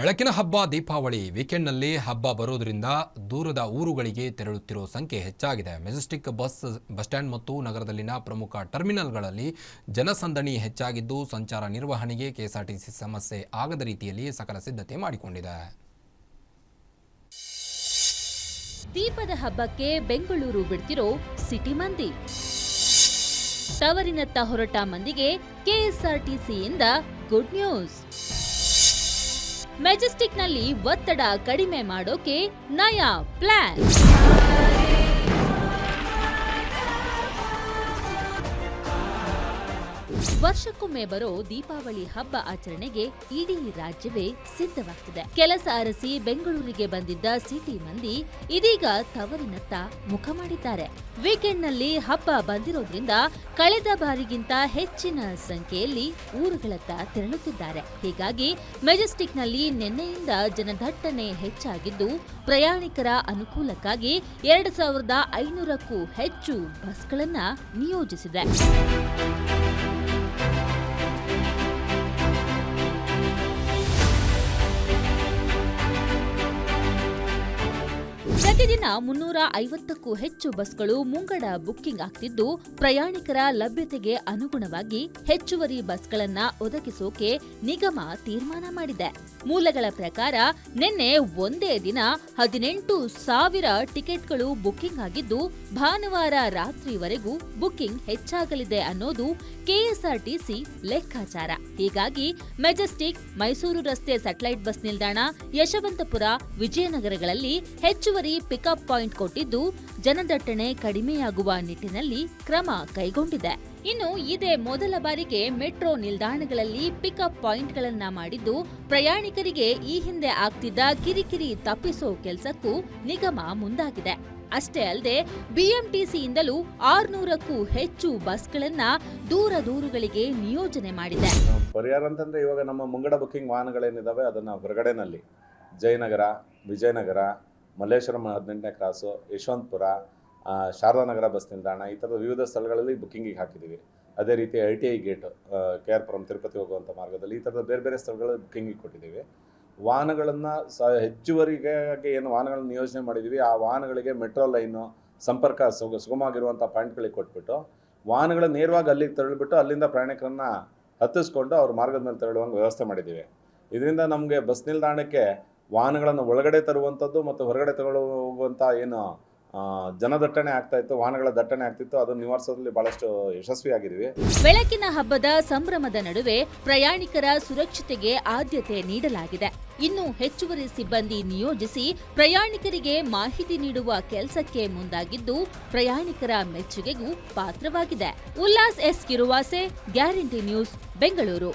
ಬೆಳಕಿನ ಹಬ್ಬ, ದೀಪಾವಳಿ ವೀಕೆಂಡ್ನಲ್ಲಿ ಹಬ್ಬ ಬರೋದರಿಂದ ದೂರದ ಊರುಗಳಿಗೆ ತೆರಳುತ್ತಿರೋ ಸಂಖ್ಯೆ ಹೆಚ್ಚಾಗಿದೆ. ಮೆಜೆಸ್ಟಿಕ್ ಬಸ್ ಬಸ್ ಸ್ಟ್ಯಾಂಡ್ ಮತ್ತು ನಗರದಲ್ಲಿನ ಪ್ರಮುಖ ಟರ್ಮಿನಲ್ಗಳಲ್ಲಿ ಜನಸಂದಣಿ ಹೆಚ್ಚಾಗಿದ್ದು, ಸಂಚಾರ ನಿರ್ವಹಣೆಗೆ ಕೆಎಸ್ಆರ್ಟಿಸಿ ಸಮಸ್ಯೆ ಆಗದ ರೀತಿಯಲ್ಲಿ ಸಕಲ ಸಿದ್ಧತೆ ಮಾಡಿಕೊಂಡಿದೆ. ದೀಪದ ಹಬ್ಬಕ್ಕೆ ಬೆಂಗಳೂರು ಬಿಡ್ತಿರೋ ಸಿಟಿ ಮಂದಿ. ತವರಿನತ್ತ ಹೊರಟ ಮಂದಿಗೆ ಕೆಎಸ್ಆರ್ಟಿಸಿಯಿಂದ ಗುಡ್ ನ್ಯೂಸ್. ಮೆಜೆಸ್ಟಿಕ್ನಲ್ಲಿ ಒತ್ತಡ ಕಡಿಮೆ ಮಾಡೋಕೆ ನಯಾ ಪ್ಲಾನ್. ವರ್ಷಕ್ಕೊಮ್ಮೆ ಬರೋ ದೀಪಾವಳಿ ಹಬ್ಬ ಆಚರಣೆಗೆ ಇಡೀ ರಾಜ್ಯವೇ ಸಿದ್ಧವಾಗ್ತಿದೆ. ಕೆಲಸ ಅರಸಿ ಬೆಂಗಳೂರಿಗೆ ಬಂದಿದ್ದ ಸಿಟಿ ಮಂದಿ ಇದೀಗ ತವರಿನತ್ತ ಮುಖ ಮಾಡಿದ್ದಾರೆ. ವೀಕೆಂಡ್ನಲ್ಲಿ ಹಬ್ಬ ಬಂದಿರೋದ್ರಿಂದ ಕಳೆದ ಬಾರಿಗಿಂತ ಹೆಚ್ಚಿನ ಸಂಖ್ಯೆಯಲ್ಲಿ ಊರುಗಳತ್ತ ತೆರಳುತ್ತಿದ್ದಾರೆ. ಹೀಗಾಗಿ ಮೆಜೆಸ್ಟಿಕ್ನಲ್ಲಿ ನಿನ್ನೆಯಿಂದ ಜನದಟ್ಟಣೆ ಹೆಚ್ಚಾಗಿದ್ದು ಪ್ರಯಾಣಿಕರ ಅನುಕೂಲಕ್ಕಾಗಿ ಎರಡು ಸಾವಿರದ ಐನೂರಕ್ಕೂ ಹೆಚ್ಚು ಬಸ್ಗಳನ್ನು ನಿಯೋಜಿಸಿದೆ. ಪ್ರತಿದಿನ ಮುನ್ನೂರ ಐವತ್ತಕ್ಕೂ ಹೆಚ್ಚು ಬಸ್ಗಳು ಮುಂಗಡ ಬುಕ್ಕಿಂಗ್ ಆಗ್ತಿದ್ದು, ಪ್ರಯಾಣಿಕರ ಲಭ್ಯತೆಗೆ ಅನುಗುಣವಾಗಿ ಹೆಚ್ಚುವರಿ ಬಸ್ಗಳನ್ನ ಒದಗಿಸೋಕೆ ನಿಗಮ ತೀರ್ಮಾನ ಮಾಡಿದೆ. ಮೂಲಗಳ ಪ್ರಕಾರ ನಿನ್ನೆ ಒಂದೇ ದಿನ ಹದಿನೆಂಟು ಸಾವಿರ ಟಿಕೆಟ್ಗಳು ಬುಕ್ಕಿಂಗ್ ಆಗಿದ್ದು, ಭಾನುವಾರ ರಾತ್ರಿವರೆಗೂ ಬುಕ್ಕಿಂಗ್ ಹೆಚ್ಚಾಗಲಿದೆ ಅನ್ನೋದು ಕೆಎಸ್ಆರ್ಟಿಸಿ ಲೆಕ್ಕಾಚಾರ. ಹೀಗಾಗಿ ಮೆಜೆಸ್ಟಿಕ್ ಮೈಸೂರು ರಸ್ತೆ ಸ್ಯಾಟಲೈಟ್ ಬಸ್ ನಿಲ್ದಾಣ ಯಶವಂತಪುರ ವಿಜಯನಗರಗಳಲ್ಲಿ ಹೆಚ್ಚುವರಿ ಪಿಕಪ್ ಪಾಯಿಂಟ್ ಕೊಟ್ಟಿದ್ದು ಜನದಟ್ಟಣೆ ಕಡಿಮೆಯಾಗುವ ನಿಟ್ಟಿನಲ್ಲಿ ಕ್ರಮ ಕೈಗೊಂಡಿದೆ. ಇನ್ನು ಇದೇ ಮೊದಲ ಬಾರಿಗೆ ಮೆಟ್ರೋ ನಿಲ್ದಾಣಗಳಲ್ಲಿ ಪಿಕಪ್ ಪಾಯಿಂಟ್ಗಳನ್ನ ಮಾಡಿದ್ದು ಪ್ರಯಾಣಿಕರಿಗೆ ಈ ಹಿಂದೆ ಆಗ್ತಿದ್ದ ಕಿರಿಕಿರಿ ತಪ್ಪಿಸೋ ಕೆಲಸಕ್ಕೂ ನಿಗಮ ಮುಂದಾಗಿದೆ. ಅಷ್ಟೇ ಅಲ್ಲದೆ ಬಿಎಂಟಿಸಿಯಿಂದಲೂ ಆರ್ನೂರಕ್ಕೂ ಹೆಚ್ಚು ಬಸ್ಗಳನ್ನ ದೂರ ದೂರುಗಳಿಗೆ ನಿಯೋಜನೆ ಮಾಡಿದೆ. ಪರಿಹಾರ ಅಂತಂದ್ರೆ ಇವಾಗ ನಮ್ಮ ಮುಂಗಡ ಬುಕ್ಕಿಂಗ್ ವಾಹನಗಳೇನಿದಾವೆ ಅದನ್ನ ಹೊರಗಡೆನಲ್ಲಿ, ಜಯನಗರ, ವಿಜಯನಗರ ಮಲ್ಲೇಶ್ವರಂ ಹದಿನೆಂಟನೇ ಕ್ರಾಸು, ಯಶವಂತಪುರ ಶಾರದಾನಗರ ಬಸ್ ನಿಲ್ದಾಣ, ಈ ಥರದ ವಿವಿಧ ಸ್ಥಳಗಳಲ್ಲಿ ಬುಕ್ಕಿಂಗಿಗೆ ಹಾಕಿದ್ದೀವಿ. ಅದೇ ರೀತಿ I T I gate K R Puram Tirupati ಹೋಗುವಂಥ ಮಾರ್ಗದಲ್ಲಿ ಈ ಥರದ ಬೇರೆ ಬೇರೆ ಸ್ಥಳಗಳಲ್ಲಿ ಬುಕ್ಕಿಂಗಿಗೆ ಕೊಟ್ಟಿದ್ದೀವಿ. ವಾಹನಗಳನ್ನು ಸ, ಹೆಚ್ಚುವರಿಗಾಗಿ ಏನು ವಾಹನಗಳನ್ನು ನಿಯೋಜನೆ ಮಾಡಿದ್ದೀವಿ. ಆ ವಾಹನಗಳಿಗೆ ಮೆಟ್ರೋ ಲೈನು ಸಂಪರ್ಕ ಸುಗ ಸುಗಮವಾಗಿರುವಂಥ ಪಾಯಿಂಟ್ಗಳಿಗೆ ಕೊಟ್ಬಿಟ್ಟು, ವಾಹನಗಳನ್ನ ನೇರವಾಗಿ ಅಲ್ಲಿಗೆ ತೆರಳಿಬಿಟ್ಟು ಅಲ್ಲಿಂದ ಪ್ರಯಾಣಿಕರನ್ನ ಹತ್ತಿಸ್ಕೊಂಡು ಅವ್ರ ಮಾರ್ಗದ ಮೇಲೆ ತೆರಳುವಂಗೆ ವ್ಯವಸ್ಥೆ ಮಾಡಿದ್ದೀವಿ. ಇದರಿಂದ ನಮಗೆ ಬಸ್ ನಿಲ್ದಾಣಕ್ಕೆ ವಾಹನಗಳನ್ನು ಒಳಗಡೆ ತರುವಂಥದ್ದು ಮತ್ತು ಹೊರಗಡೆ ತಗೊಳ್ಳು ಏನು ಜನದಟ್ಟಣೆ ಆಗ್ತಾ ಇತ್ತು, ವಾಹನಗಳ ದಟ್ಟಣೆ ಆಗ್ತಿತ್ತು, ಅದನ್ನು ನಿವಾರಿಸೋದ್ರಲ್ಲಿ ಬಹಳಷ್ಟು ಯಶಸ್ವಿಯಾಗಿದ್ದೀವಿ. ಬೆಳಕಿನ ಹಬ್ಬದ ಸಂಭ್ರಮದ ನಡುವೆ ಪ್ರಯಾಣಿಕರ ಸುರಕ್ಷತೆಗೆ ಆದ್ಯತೆ ನೀಡಲಾಗಿದೆ. ಇನ್ನು ಹೆಚ್ಚುವರಿ ಸಿಬ್ಬಂದಿ ನಿಯೋಜಿಸಿ ಪ್ರಯಾಣಿಕರಿಗೆ ಮಾಹಿತಿ ನೀಡುವ ಕೆಲಸಕ್ಕೆ ಮುಂದಾಗಿದ್ದು, ಪ್ರಯಾಣಿಕರ ಮೆಚ್ಚುಗೆಗೂ ಪಾತ್ರವಾಗಿದೆ. Ullas S Kiruvase, guarantee news, Bengaluru.